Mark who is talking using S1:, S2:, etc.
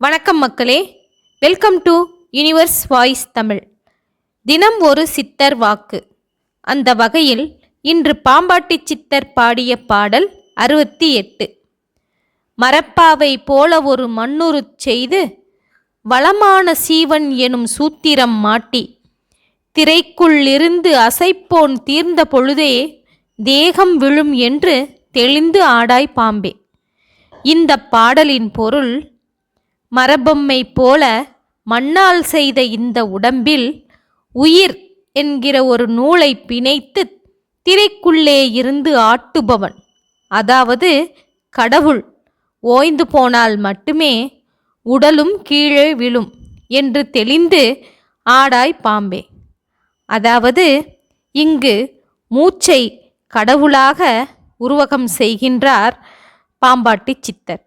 S1: வணக்கம் மக்களே. Welcome to universe voice Tamil தினம் ஒரு சித்தர் வாக்கு. அந்த வகையில் இன்று பாம்பாட்டி சித்தர் பாடிய பாடல் அறுபத்தி எட்டு. மரப்பாவை போல ஒரு மண்ணுருச் செய்து வளமான சீவன் எனும் சூத்திரம் மாட்டி திரைக்குள்ளிருந்து அசைப்போன் தீர்ந்த பொழுதே தேகம் விழும் என்று தெளிந்து ஆடாய் பாம்பே. இந்த பாடலின் பொருள் மரபொம்மை போல மண்ணால் செய்த இந்த உடம்பில் உயிர் என்கிற ஒரு நூலை பிணைத்து திரைக்குள்ளே இருந்து ஆட்டுபவன். அதாவது கடவுள். ஓய்ந்து போனால் மட்டுமே உடலும் கீழே விழும் என்று தெளிந்து ஆடாய் பாம்பே. அதாவது இங்கு மூச்சை கடவுளாக உருவகம் செய்கின்றார் பாம்பாட்டி சித்தர்.